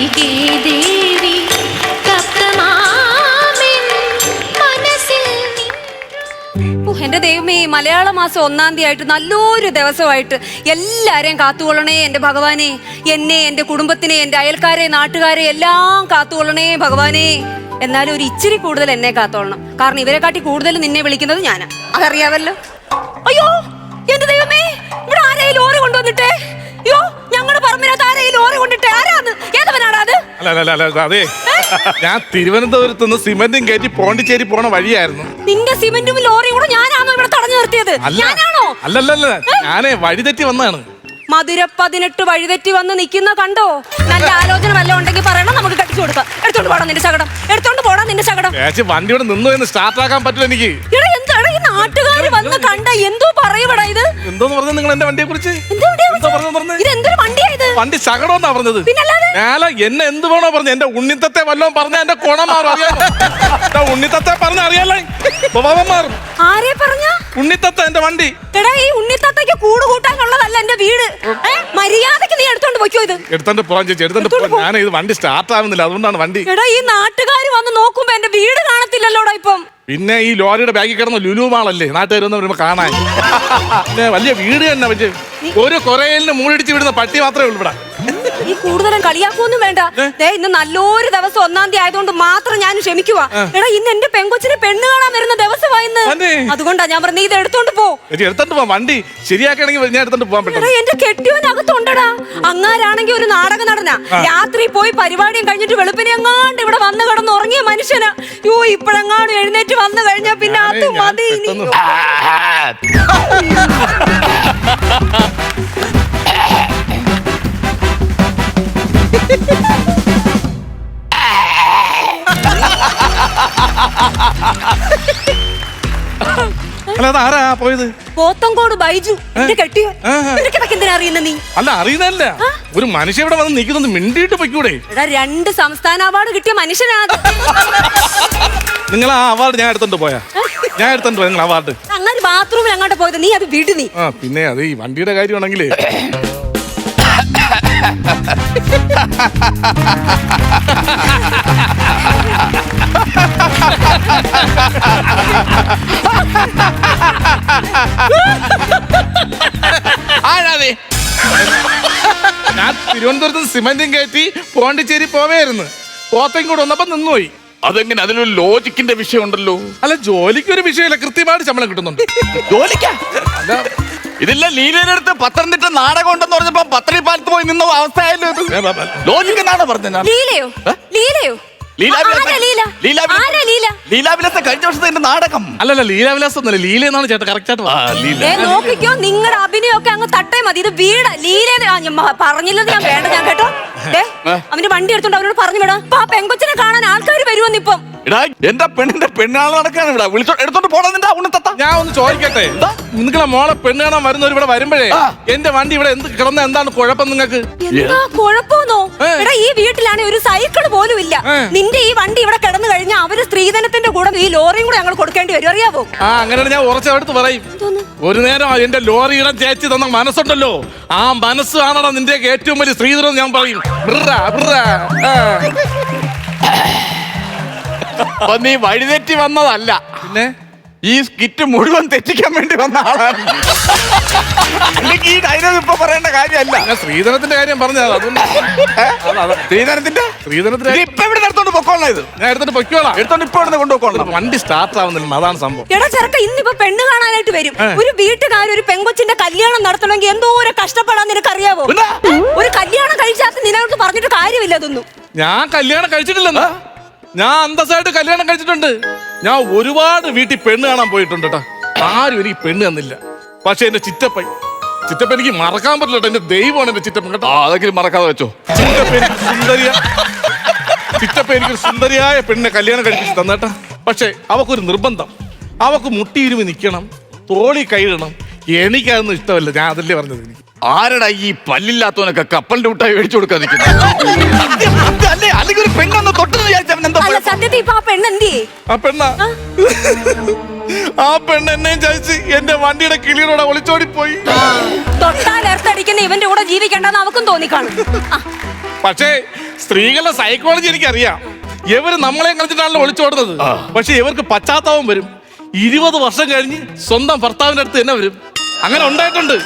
അംബികേ ദേവി എന്റെ ദൈവമേ മലയാള മാസം ഒന്നാം തീയതി ആയിട്ട് നല്ലൊരു ദിവസമായിട്ട് എല്ലാരെയും കാത്തുകൊള്ളണേ എന്റെ ഭഗവാനെ. എന്നെ എന്റെ കുടുംബത്തിനെ എന്റെ അയൽക്കാരെ നാട്ടുകാരെ എല്ലാം കാത്തുകൊള്ളണേ ഭഗവാനെ. എന്നാലും ഒരു ഇച്ചിരി കൂടുതൽ എന്നെ കാത്തോളണം. കാരണം ഇവരെ കാട്ടി കൂടുതൽ നിന്നെ വിളിക്കുന്നത് ഞാനാ. അതറിയാവല്ലോ? അയ്യോ എന്റെ ദൈവമേ ഇവിടെ ആരെയും ലോറി കൊണ്ടുവന്നിട്ടേ? അയ്യോ ഞങ്ങളുടെ പറമ്പിനകത്ത് ആരെയും ലോറി കൊണ്ടിട്ടേ ആരാന്ന്? അല്ല അല്ല അല്ല, അല്ല അതെ. ഞാൻ തിരുവനന്തപുരത്ത് നിന്ന് സിമന്റും കയറ്റി പോണ്ടിച്ചേരി പോണ വഴിയായിരുന്നു. നിന്റെ സിമെന്റും ലോറിയും കൂടെ ഞാനാണോ ഇവിടെ തടഞ്ഞു നിർത്തിയത്? ഞാനാണോ? അല്ലല്ലല്ല ഞാനേ വഴിതെറ്റി വന്നതാണ്. മധുര പതിനെട്ട് വഴിതെറ്റി വന്ന് നിൽക്കുന്ന കണ്ടോ? നല്ല ആലോചന വല്ല ഉണ്ടെങ്കിൽ പറയണം നമുക്ക് കടിച്ചു കൊടുക്കാം. എടുത്തോണ്ട് പോടാ നിന്റെ ശകടം. എടുത്തോണ്ട് പോടാ നിന്റെ ശകടം. ചേച്ചി വണ്ടി ഇവിടെ നിന്നു എന്ന് സ്റ്റാർട്ട് ആക്കാൻ പറ്റില്ല എനിക്ക്. എടാ എന്താണ് ഈ നാട്ടുകാർ വന്ന് കണ്ട എന്തോ പറയുവടാ ഇത്. എന്തോന്ന് പറഞ്ഞു നിങ്ങൾ എന്റെ വണ്ടിയെ കുറിച്ച്? ഇത് വണ്ടി ശകടമെന്നാ പറഞ്ഞത്. പിന്നല്ലാതെ? ഞാല എന്നെ എന്ത് വേണോ പറഞ്ഞു എന്റെ ഉണ്ണിത്തത്തെ വല്ലതും പറഞ്ഞ എന്റെ കുണം മാറും അറിയാമോ എന്റെ ഉണ്ണിത്തത്തെ പറഞ്ഞ അറിയാലേ. സ്വഭാവം മാറും ആരെ പറഞ്ഞ? ഉണ്ണിത്തത്തെ എന്റെ വണ്ടി. എടാ ഈ ഉണ്ണിത്തത്തയ്ക്ക് കൂട് കൂട്ടാനുള്ളതല്ല എന്റെ വീട്. ഏ? മര്യാദയ്ക്ക് നീ എടുത്തോണ്ട് പോയിക്കോ ഇത് എടുത്തോണ്ട് പോവാൻ ചേച്ചി എടുത്തോണ്ട് പോവാൻ ഞാൻ ഇത് വണ്ടി സ്റ്റാർട്ട് ആവുന്നില്ല അതുകൊണ്ടാണ് വണ്ടി. എടാ ഈ നാട്ടുകാർ വന്ന് നോക്കുമ്പോ എന്റെ വീട് കാണത്തില്ലല്ലോടാ ഇപ്പം. പിന്നെ ഈ ലോറിയുടെ ബാഗിൽ കിടന്ന ലുലു മാളല്ലേ നാട്ടുകാർ വന്ന് വരുമ്പോ കാണാൻ. പിന്നെ വലിയ വീട് തന്നെ പക്ഷേ ഒരു കൊറയിലിന് മൂടിടിച്ച് വിടുന്ന പട്ടി മാത്രമേ ഉള്ളൂ ഇവിടെ. നീ കൂടുതലും കളിയാക്കൊന്നും വേണ്ട. ദേ. ഇന്ന് നല്ലൊരു ദിവസം ഒന്നാം തീയതി ആയതുകൊണ്ട് മാത്രം ഞാൻ ക്ഷമിക്കുവാ. എടാ ഇന്ന് എന്റെ പെങ്കൊച്ചിനെ പെണ്ണ് കാണാൻ വരുന്ന ദിവസമായിന്ന് അതെ. അതുകൊണ്ടാ ഞാൻ പറഞ്ഞ ഇത് എടുത്തോണ്ട് പോ. ചേച്ചി എടുത്തോണ്ട് പോവാം. വണ്ടി ശരിയാക്കണമെങ്കിൽ ഞാൻ എടുത്തോണ്ട് പോവാൻ എടാ പറ്റും എന്റെ കെട്ടിയവനകത്തുണ്ടടാ? അങ്ങാരാണെങ്കിൽ ഒരു നാടകം നടന്ന. രാത്രി പോയി പരിപാടിയും കഴിഞ്ഞിട്ട് വെളുപ്പിനെ എങ്ങാണ്ട് ഇവിടെ വന്ന് കിടന്ന് ഉറങ്ങിയ മനുഷ്യന്. യോ ഇപ്പഴെങ്ങാണ്ട് എഴുന്നേറ്റ് വന്നു കഴിഞ്ഞാ പിന്നെ അത് ഞാൻ മതി ഇനി. പെട്ടെന്ന് അല്ല അത് ആരാ പോയത്? പോത്തങ്കോട് ബൈജു. എന്റെ കെട്ടിയോ. നിനക്കിതൊക്കെ എന്തിനാ അറിയുന്ന നീ? അല്ല അറിയുന്നല്ല ഒരു മനുഷ്യ ഇവിടെ വന്ന് നിൽക്കുന്നത് മിണ്ടിയിട്ട് പൊയ്ക്കൂടെ? എടാ രണ്ട് സംസ്ഥാന അവാർഡ് കിട്ടിയ മനുഷ്യനാ നിങ്ങൾ ആ അവാർഡ് ഞാൻ എടുത്തോണ്ട് പോയാ. ഞാൻ എടുത്തോണ്ട് പോയ നിങ്ങൾ അവാർഡ്. അങ്ങനെ ബാത്റൂമിൽ അങ്ങോട്ട് പോയത് നീ അത് വിട് നീ. ആ പിന്നെ അത് ഈ വണ്ടിയുടെ കാര്യമാണെങ്കിലേ ആരാതെ ഞാൻ തിരുവനന്തപുരത്ത് സിമന്റും കയറ്റി പോണ്ടിച്ചേരി പോവേയിരുന്നു. പോത്തയും കൂടെ വന്നപ്പോ നിന്നുപോയി. അതെങ്ങനെ? അതിലൊരു ലോജിക്കിന്റെ വിഷയം ഉണ്ടല്ലോ അല്ല ജോലിക്ക് ഒരു വിഷയമില്ല. കൃത്യമായിട്ട് ശമ്പളം കിട്ടുന്നുണ്ട്. ജോലിക്കാ? ഇതില്ല ലീലയുടെ പത്തനംതിട്ട നാടകം ഉണ്ടെന്ന് പറഞ്ഞപ്പോ പത്രീ പാലത്ത് പോയി നിന്ന അവസ്ഥയായല്ലോ ലോജിക്ക് എന്നാണ് പറഞ്ഞത്? ലീലയോ? ലീലയോ? ലീലാ ആരാ ലീല. ലീലാവിലാസം കഴിഞ്ഞ വർഷത്തെ എന്റെ നാടകം. അല്ലല്ല ലീലാവിലാസം ഒന്നല്ല ലീല എന്നാണ് ചേട്ടാ കറക്റ്റ് ആയിട്ട് ആ, പറഞ്ഞത്. ലീല. ഏ നോക്കിക്കോ നിങ്ങളുടെ അഭിനയമൊക്കെ അങ്ങ് തട്ടേ മതി. ഇത് വീട് ലീല പറഞ്ഞില്ലെന്ന് ഞാൻ വേണ്ട ഞാൻ കേട്ടോ. ദേ, അവന്റെ വണ്ടി എടുത്തോണ്ട് അവനോട് പറഞ്ഞു വിടാം. അപ്പൊ ആ പെങ്കൊച്ചിനെ കാണാൻ ആൾക്കാർ വരുമെന്നിപ്പം എടാ എന്റെ പെണ്ണിന്റെ പെണ്ണാൾ നടക്കാണ് ഇവിടെ. വിളിച്ചോ എടുത്തോണ്ട് പോടാ നിന്റെ ഉണ്ണത്തത്ത. ഞാൻ ഒന്ന് ചോദിക്കട്ടെ? നിങ്ങളെ മോളെ പെണ്ണ് കാണാൻ വരുന്നവർ ഇവിടെ വരുമ്പോഴേ എന്റെ വണ്ടി ഇവിടെ എന്ത് കിടന്ന? എന്താണ് കുഴപ്പം നിങ്ങൾക്ക്? എന്താ കുഴപ്പമൊന്നോ? എടാ ഈ വീട്ടിലാണെ ഒരു സൈക്കിൾ പോലും ഇല്ല നിന്റെ ഈ വണ്ടി ഇവിടെ കിടന്നു കഴിഞ്ഞാൽ അവർ സ്ത്രീധനത്തിന്റെ കൂടെ ഈ ലോറിയും കൂടെ ഞങ്ങൾ കൊടുക്കേണ്ടി വരും. അറിയാവോ? ആ അങ്ങനെയാണ് ഞാൻ ഉറച്ചെടുത്ത് പറയും. ഒരു നേരം എന്റെ ലോറിയിടം ചേച്ചി തന്ന മനസ്സുണ്ടല്ലോ. ആ മനസ്സാണോ നിന്റെ ഏറ്റവും വലിയ സ്ത്രീധനം ഞാൻ പറയും. നീ വഴിതെറ്റി വന്നതല്ല. പിന്നെ? ഈ സ്കിറ്റ് മുഴുവൻ തെറ്റിക്കാൻ വേണ്ടി വന്ന ആളാണ്. അല്ലെങ്കിൽ ഈ ഡയലോഗ് ഇപ്പൊ പറയേണ്ട കാര്യമല്ല. ഞാൻ സ്ത്രീധനത്തിന്റെ കാര്യം പറഞ്ഞത് അതുകൊണ്ട് അതാ, അതാ. ശ്രീധരത്തിന്റെ? കാര്യം ഇപ്പൊ ഇവിടെ എടുത്തോണ്ട് പൊക്കോളാം ഇത്? ഞാൻ എടുത്തിട്ട് പൊയ്ക്കോളാം. എടുത്തോണ്ട് ഇപ്പൊ ഇവിടെ കൊണ്ടുപോക്കോളാം വണ്ടി സ്റ്റാർട്ട് ആവുന്നില്ല അതാണ് സംഭവം. എടാ ചെറുക്ക ഇന്നിപ്പോ പെണ്ണ് കാണാനായിട്ട് വരും. ഒരു വീട്ടുകാർ ഒരു പെങ്കൊച്ചിന്റെ കല്യാണം നടത്തണമെങ്കിൽ എന്തോ ഒരു കഷ്ടപ്പെടാൻ നിനക്ക് അറിയാവോ? ഒരു കല്യാണം കഴിച്ചാൽ നിനക്ക് പറഞ്ഞിട്ട് കാര്യമില്ല അതൊന്നും. ഞാൻ കല്യാണം കഴിച്ചിട്ടില്ലെന്ന്. ഞാൻ അന്തസ്സായിട്ട് കല്യാണം കഴിച്ചിട്ടുണ്ട്. ഞാൻ ഒരുപാട് വീട്ടിൽ പെണ്ണ് കാണാൻ പോയിട്ടുണ്ട് കേട്ടോ ആരും എനിക്ക് പെണ്ണ് തന്നില്ല. പക്ഷെ എന്റെ ചിറ്റപ്പൻ ചിറ്റപ്പൻ എനിക്ക് മറക്കാൻ പറ്റില്ല കേട്ടോ എന്റെ ദൈവമാണ് എന്റെ ചിറ്റപ്പൻ കേട്ടോ. അതെങ്കിലും മറക്കാതെ വെച്ചോ. ചിറ്റപ്പൻ എനിക്ക് സുന്ദരിയ ചിറ്റപ്പൻ എനിക്ക് സുന്ദരിയായ പെണ്ണിനെ കല്യാണം കഴിപ്പിച്ച് തന്നേട്ടാ. പക്ഷെ അവക്കൊരു നിർബന്ധം. അവക്ക് മുട്ടിയിരുമി നിൽക്കണം തോളി കൈയിടണം. എനിക്കതൊന്നും ഇഷ്ടമല്ല. ഞാൻ അതല്ലേ പറഞ്ഞത് എനിക്ക്. ആരടാ ഈ പല്ലില്ലാത്തവനൊക്കെ കപ്പലിന്റെ മുട്ടായി മേടിച്ചു കൊടുക്കാൻ നിൽക്കുന്നത് അല്ലെങ്കിൽ ഒരു പെണ്ണൊന്ന് തൊട്ടെന്ന് വിചാരിച്ചവൻ എന്താ അല്ല സത്യത്തിൽ ഇപ്പൊ ആ പെണ്ണ് എന്തിയേ ആ പെണ്ണ? ആ? പെണ്ണ് എന്നെയും ചതിച്ച് എന്റെ വണ്ടിയുടെ കിളിയോടെ ഒളിച്ചോടി പോയി തൊട്ടാൽ എർത്തടിക്കുന്ന ഇവന്റെ കൂടെ ജീവിക്കണ്ടെന്ന് അവക്കും തോന്നിക്കാണും. ആ, പക്ഷേ സ്ത്രീകളുടെ സൈക്കോളജി എനിക്കറിയാം. ഇവർ നമ്മളെ കളിച്ചിട്ടാണല്ലോ ഒളിച്ചോടുന്നത്. പക്ഷെ ഇവർക്ക് പശ്ചാത്താപം വരും. ഇരുപത് വർഷം കഴിഞ്ഞ് സ്വന്തം ഭർത്താവിന്റെ അടുത്ത് തന്നെ വരും. അങ്ങനെ ഉണ്ടായിട്ടുണ്ട്.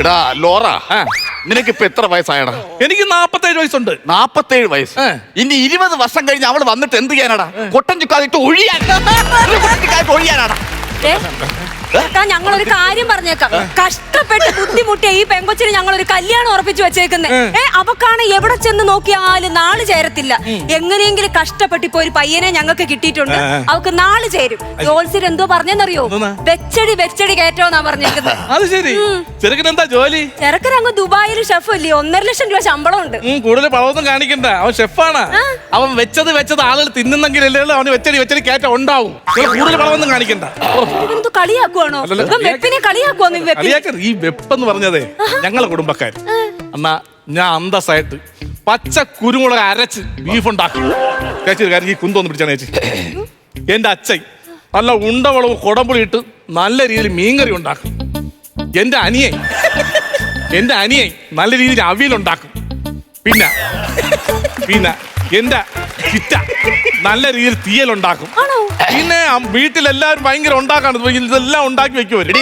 എടാ ലോറ. ആ. നിനക്കിപ്പോ എത്ര വയസ്സായടാ? എനിക്ക് നാപ്പത്തേഴ് വയസ്സുണ്ട്. നാപ്പത്തേഴ് വയസ്സ്. ഏ. ഇനി ഇരുപത് വർഷം കഴിഞ്ഞ് അവൾ വന്നിട്ട് എന്ത് ചെയ്യാനാടാ? കൊട്ടൻ ചുക്കാതിട്ട് ഒഴിയാൻ. ഒരു കൊട്ടൻ ചുക്കാതിട്ട് ഒഴിയാനാടാ? ഏ? ഞങ്ങൾ ഒരു കാര്യം പറഞ്ഞേക്കാം. കഷ്ടപ്പെട്ട് ബുദ്ധിമുട്ടിയ ഈ പെങ്കൊച്ചിന് ഞങ്ങൾ ഒരു കല്യാണം ഉറപ്പിച്ചു വെച്ചേക്കുന്നത് ഏ അവക്കാണ് എവിടെ ചെന്ന് നോക്കിയാലും നാൾ ചേരത്തില്ല. എങ്ങനെയെങ്കിലും കഷ്ടപ്പെട്ട് ഇപ്പൊ ഒരു പയ്യനെ ഞങ്ങൾക്ക് കിട്ടിയിട്ടുണ്ട്. അവക്ക് നാൾ ചേരും. ജോത്സ്യർ എന്തോ പറഞ്ഞെന്നറിയോ? വെച്ചടി വെച്ചടി കയറ്റോന്നാ പറഞ്ഞേക്കുന്നത് അത് ശരി. ചെറുക്കൻ എന്താ ജോലി? ചെറുക്കൻ അങ്ങ് ദുബായിൽ ഷെഫ് അല്ലേ ഒന്നര ലക്ഷം രൂപ ശമ്പളം ഉണ്ട് കൂടുതൽ പഴവൊന്നും കാണിക്കണ്ട. അവൻ ഷെഫാണ്. അവൻ വെച്ചത് വെച്ചത് ആളുകൾ തിന്നുന്നെങ്കിലല്ലേ അവന് വെച്ചടി വെച്ചടി കയറ്റം ഉണ്ടാവും. കൂടുതൽ പഴവൊന്നും കാണിക്കണ്ട. കളിയാക്കും. കളിയാക്കുവാണോ? വെപ്പിനെ കളിയാക്കുവാന്ന് ഈ ഈ വെപ്പെന്ന് പറഞ്ഞതേ ഞങ്ങളെ കുടുംബക്കാർ എന്നാ ഞാൻ അന്തസ്സായിട്ട് പച്ച കുരുമുളക് അരച്ച് ബീഫ് ഉണ്ടാക്കും ചേച്ചി കാര്യം ഈ കുന്തോന്ന് പിടിച്ചാണ് ചേച്ചി. എന്റെ അച്ഛൻ നല്ല ഉണ്ടവളവ് കുടമ്പുളി ഇട്ട് നല്ല രീതിയിൽ മീൻകറി ഉണ്ടാക്കും. എന്റെ അനിയൻ എന്റെ അനിയൻ നല്ല രീതിയിൽ അവിയലുണ്ടാക്കും. പിന്നെ പിന്നെ എന്റെ ചിറ്റ നല്ല രീതിയിൽ തീയൽ ഉണ്ടാക്കും പിന്നെ വീട്ടിലെല്ലാവരും ഭയങ്കര ഉണ്ടാക്കാണ്. ഇതെല്ലാം ഉണ്ടാക്കി വെക്കുവര്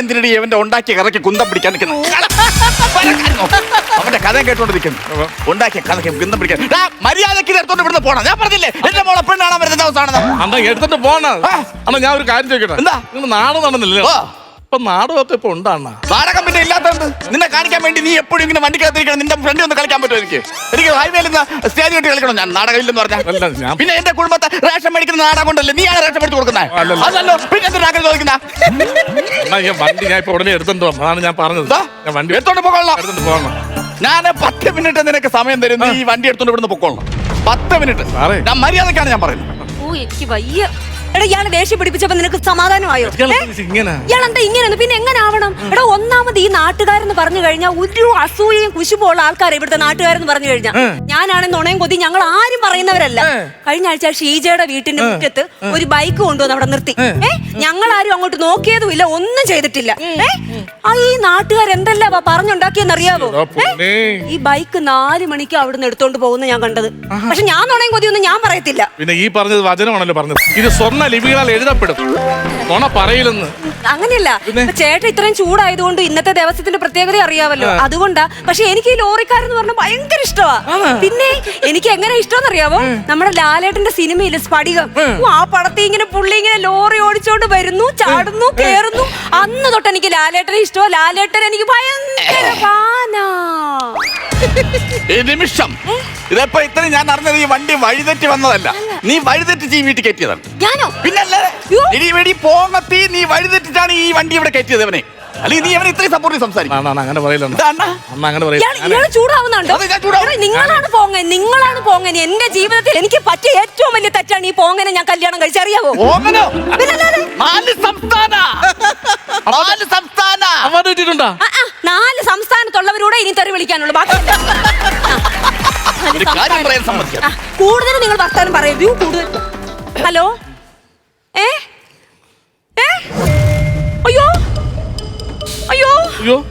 എന്തിനടി അവന്റെ ഉണ്ടാക്കിയ കഥയ്ക്ക് കുന്തം പിടിക്കാൻ നിൽക്കുന്നു? അവന്റെ കഥ കേട്ടോണ്ട് നിൽക്കുന്നു. ഉണ്ടാക്കിയ കഥയ്ക്ക് കുന്തം പിടിക്കാൻ. മര്യാദയ്ക്ക് എടുത്തോണ്ട് ഇവിടുന്ന് പോണം. ഞാൻ പറഞ്ഞില്ലേ എന്റെ മോളെ പെണ്ണാണ് വരുന്ന ദിവസമാണ് അന്നാ എടുത്തിട്ട് പോണ. അന്നാ ഞാൻ ഒരു കാര്യം ചോദിക്കട്ടെ? എന്താ? നിങ്ങൾ നാട് നടന്നില്ലല്ലോ. ഇപ്പൊ നാടകമൊക്കെ ഇപ്പൊ ഉണ്ടാണ്. നാടകം പിന്നെ ഇല്ലാത്തത് നിന്നെ കാണിക്കാൻ വേണ്ടി നീ എപ്പോഴും ഇങ്ങനെ വണ്ടിക്കകത്തിരിക്കണം നിന്റെ ഫ്രണ്ട് ഒന്ന് കളിക്കാൻ പറ്റുമോ എനിക്ക്? എനിക്ക് ഹൈവേയിൽ നിന്ന് സ്റ്റേജ് കെട്ടി കളിക്കണം ഞാൻ. നാടകം ഇല്ലെന്ന് അല്ല, പറഞ്ഞാൽ ഞാൻ- പിന്നെ എന്റെ കുടുംബത്തെ റേഷൻ മേടിക്കുന്ന നാടകം കൊണ്ടല്ലേ നീ ആ റേഷൻ മേടിച്ച് കൊടുക്കുന്നത് അല്ലല്ല. അതല്ലോ. പിന്നെ എന്തിനാ അങ്ങനെ ചോദിക്കുന്ന? ഞാൻ വണ്ടി ഞാൻ ഇപ്പൊ ഉടനെ എടുത്തോണ്ട് പോകാം അതാണ് ഞാൻ പറഞ്ഞത്. ഞാൻ വണ്ടി എടുത്തോണ്ട് പോകാനുള്ള എടുത്തോണ്ട് പോകണം ഞാൻ പത്ത് മിനിറ്റ് നിനക്ക് സമയം തരും. നീ ഈ വണ്ടി എടുത്തോണ്ട് ഇവിടുന്ന് പൊക്കോളണം പത്ത് മിനിറ്റ്. ഞാൻ മര്യാദക്കാണ് ഞാൻ പറയുന്നത്. ഓ എനിക്ക് വയ്യ. എടാ ഇയാളെ ദേഷ്യം പിടിപ്പിച്ചപ്പോ നിനക്ക് സമാധാനമായോ? ഇയാൾ എന്താ ഇങ്ങനെ. പിന്നെ എങ്ങനെ ആവണം എടാ ഒന്നാമത് ഈ നാട്ടുകാരെന്ന് പറഞ്ഞു കഴിഞ്ഞാൽ ഒരു അസൂയയും കുശുമുള്ള ആൾക്കാരെ ഇവിടുത്തെ നാട്ടുകാരെന്ന് പറഞ്ഞു കഴിഞ്ഞാൽ ഞാനാണ് നുണയും കൊതി ഞങ്ങൾ ആരും പറയുന്നവരല്ല. കഴിഞ്ഞ ആഴ്ച ഷീജയുടെ വീട്ടിന്റെ മുറ്റത്ത് ഒരു ബൈക്ക് കൊണ്ടുവന്ന് അവിടെ നിർത്തി. ഏ? ഞങ്ങൾ ആരും അങ്ങോട്ട് നോക്കിയതുമില്ല ഒന്നും ചെയ്തിട്ടില്ല. ഏ? ആ ഈ നാട്ടുകാർ എന്തെല്ലാം പറഞ്ഞുണ്ടാക്കിയെന്ന് അറിയാവോ എടാ പൊന്നേ. ഈ ബൈക്ക് നാല് മണിക്ക് അവിടുന്ന് എടുത്തോണ്ട് പോകുന്ന ഞാൻ കണ്ടത്. പക്ഷെ ഞാൻ നുണയും കൊതിയൊന്നും ഞാൻ പറയത്തില്ല. പിന്നെ ഈ പറഞ്ഞത് വചനമാണല്ലോ പറഞ്ഞത്. ഇത് സ്വർണ ലിപികളാൽ എഴുതപ്പെടും. നുണ പറയില്ലെന്ന് അങ്ങനെയല്ല. ഇപ്പൊ ചേട്ടൻ ഇത്രയും ചൂടായതുകൊണ്ട് ഇന്നത്തെ ദിവസത്തിന്റെ പ്രത്യേകത അറിയാവല്ലോ അതുകൊണ്ടാ പക്ഷെ എനിക്ക് ഈ ലോറിക്കാരെന്ന് പറഞ്ഞ ഭയങ്കര ഇഷ്ടമാ പിന്നെ എനിക്ക് എങ്ങനെ ഇഷ്ടം അറിയാവോ നമ്മുടെ ലാലേട്ടന്റെ സിനിമയിൽ സ്ഫടികം. ആ പടത്തി ഇങ്ങനെ പുള്ളി ഇങ്ങനെ ലോറി ഓടിച്ചോണ്ട് വരുന്നു ചാടുന്നു കേറുന്നു. അന്ന് തൊട്ട് എനിക്ക് ലാലേട്ടനെ ഇഷ്ടമാ ലാലേട്ടൻ എനിക്ക് ഭയങ്കര ഫാനാ. ഈ നിമിഷം. ഇതെപ്പോ ഇത്രയും ഞാൻ അറിഞ്ഞത് ഈ വണ്ടി വഴിതെറ്റി വന്നതല്ല. നീ വഴിതെറ്റി ഈ വീട്ടിൽ കയറ്റിയതാണ്. ഞാനോ? പിന്നല്ലേ. ഇനി വെടി പോങ്ങത്തി നീ വഴിതെറ്റിട്ടാണ് ഈ വണ്ടി ഇവിടെ കയറ്റിയത് അവനെ അല്ലെങ്കിൽ നീ അവനെ ഇത്രയും സപ്പോർട്ട് സംസാരിക്കും. അങ്ങനെ നിങ്ങളാണ് പോങ്ങൻ നിങ്ങളാണ് പോങ്ങൻ. എന്റെ ജീവിതത്തിൽ എനിക്ക് പറ്റിയ ഏറ്റവും വലിയ തെറ്റാണ് ഈ പോങ്ങനെ ഞാൻ കല്യാണം കഴിച്ചറിയാവോ നാല് സംസ്ഥാന. നാല് സംസ്ഥാന. അവാർഡ് കിട്ടിയിട്ടുണ്ടാ? ആ, ആ, നാല് സംസ്ഥാനത്തുള്ളവരൂടെ ഇനി തെറി വിളിക്കാനുള്ളൂ. ബാക്കി ഒരു കാര്യം പറയാൻ സമ്മതിക്കാം. കൂടുതൽ നിങ്ങൾ വർത്താനം പറയൂ. കൂടുതൽ. ഹലോ? ഏ? ഏ? അയ്യോ? അയ്യോ? അയ്യോ.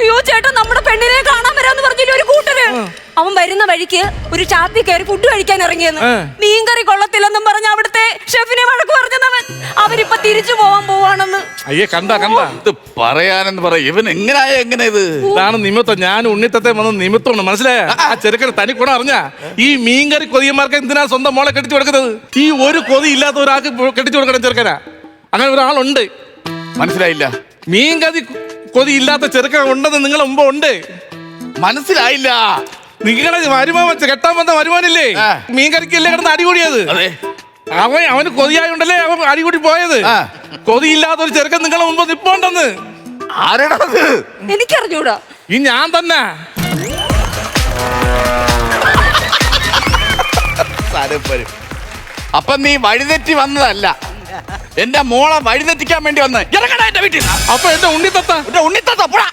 അയ്യോ ചേട്ടാ നമ്മുടെ പെണ്ണിനെ കാണാൻ വരാന്ന് പറഞ്ഞില്ലേ ഒരു കൂട്ടര്? അവൻ വരുന്ന വഴിക്ക് ഒരു ചാത്തി കയറി ഫുഡ് കഴിക്കാൻ ഇറങ്ങിയെന്ന്. മീൻ മീൻകറി കൊള്ളത്തില്ലെന്നും പറഞ്ഞ അവിടുത്തെ ഷെഫിനെ വഴക്ക് പറഞ്ഞവൻ അവരിപ്പൊ തിരിച്ചു പോവാൻ പോവാണെന്ന്. അയ്യേ കണ്ട കണ്ട. ഇത് പറയാനെന്ന് പറ ഇവൻ എങ്ങനായ എങ്ങനെ ഇത്? ഇതാണ് നിമിത്തം. ഞാൻ ഉണ്ണിത്തത്തെ വന്ന നിമിത്തമാണ്. മനസ്സിലായ? ആ ചെറുക്കൻ തനി കൂടെ അറിഞ്ഞ? ഈ മീൻകറി കൊതിയന്മാർക്ക് എന്തിനാ സ്വന്തം മോളെ കെട്ടിച്ചു കൊടുക്കുന്നത്? ഈ ഒരു കൊതി ഇല്ലാത്ത ഒരാൾക്ക് കെട്ടിച്ചു കൊടുക്കണം ചെറുക്കനാ. അങ്ങനെ ഒരാളുണ്ട്. മനസ്സിലായില്ല. മീൻകറി കൊതി ഇല്ലാത്ത ചെറുക്കൻ ഉണ്ടെന്ന് നിങ്ങളെ മുമ്പ് ഉണ്ട്. മനസ്സിലായില്ല. നിങ്ങളെ വരുമാൻ വെച്ച് കെട്ടാൻ വന്ന വരുമാനില്ലേ. മീൻകറിക്കല്ലേ കിടന്ന് അടികൂടിയത് അതെ. അവൻ അവന് കൊതിയായോണ്ടല്ലേ അവൻ അടികൂടി പോയത്. കൊതിയില്ലാത്ത ഒരു ചെറുക്കൻ നിങ്ങളെ മുമ്പ് നിപ്പോണ്ടെന്ന്. എനിക്കറിഞ്ഞൂടാ. ഈ ഞാൻ തന്നെ. അപ്പൊ നീ വഴിതെറ്റി വന്നതല്ല. എന്റെ മോളെ വഴിതെറ്റിക്കാൻ വേണ്ടി വന്നേ. ഇറങ്ങടാ എന്റെ വീട്ടിൽ. അപ്പൊ എന്റെ ഉണ്ണിത്തത്ത. എന്റെ ഉണ്ണിത്തത്ത പോടാ.